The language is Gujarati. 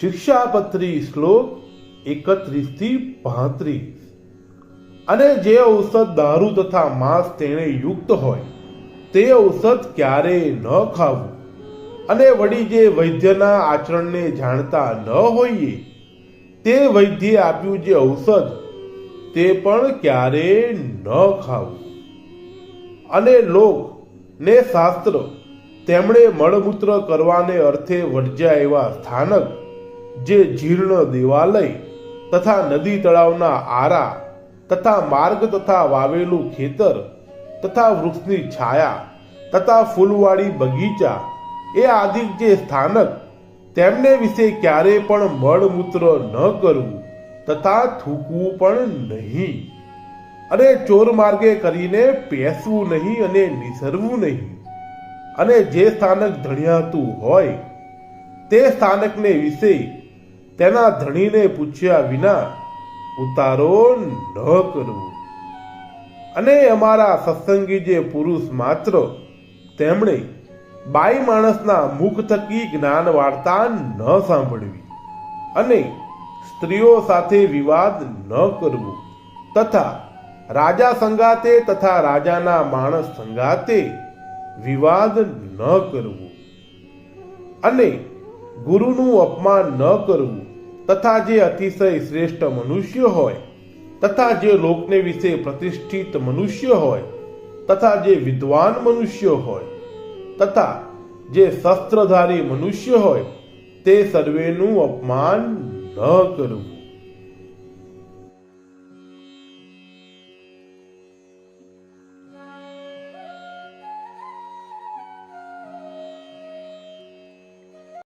શિક્ષાપત્રી શ્લોક એકત્રીસથી પાંત્રીસ. અને જે ઔષધ દારૂ તથા માંસ તેણે યુક્ત હોય, તે ઔષધ ક્યારેય ન ખાવું. અને વળી જે વૈદ્યના આચરણને જાણતા ન હોઈએ, તે વૈદ્યે આપ્યું જે ઔષધ, તે પણ ક્યારેય ન ખાવું. અને લોક ને શાસ્ત્ર, તેમણે મળમૂત્ર કરવાને અર્થે વર્જ્યા એવા સ્થાનક જે જીર્ણ દેવાલય તથા નદી તળાવના આરા તથા માર્ગ તથા વાવેલું ખેતર તથા વૃક્ષની છાયા તથા ફૂલવાળી બગીચા એ આદિ જે સ્થાનક તેમને વિશે ક્યારે પણ મળમૂત્ર ન કરવું તથા થૂકવું પણ નહીં. અને ચોર માર્ગે કરીને પેસવું નહીં અને નિસરવું નહીં. અને જે સ્થાનક ધણિયાતું હોય તે સ્થાનકને વિશે તેના ધણીને પૂછ્યા વિના, ઉતારો ન કરવું. અને અમારા સત્સંગી જે પુરુષ માત્ર, તેમણે બાઈ માણસના મુખ થકી જ્ઞાન વાર્તા ન સાંભળવી અને સ્ત્રીઓ સાથે વિવાદ ન કરવો તથા રાજા સંગાતે તથા રાજાના માણસ સંગાતે વિવાદ ન કરવો અને ગુરુનું અપમાન ન કરવું, તથા જે અતિશય શ્રેષ્ઠ મનુષ્ય હોય, તથા જે લોકને વિશે પ્રતિષ્ઠિત મનુષ્ય હોય, તથા જે વિદ્વાન મનુષ્ય હોય, તથા જે શસ્ત્રધારી મનુષ્ય હોય, તે સર્વેનું અપમાન ન કરવું.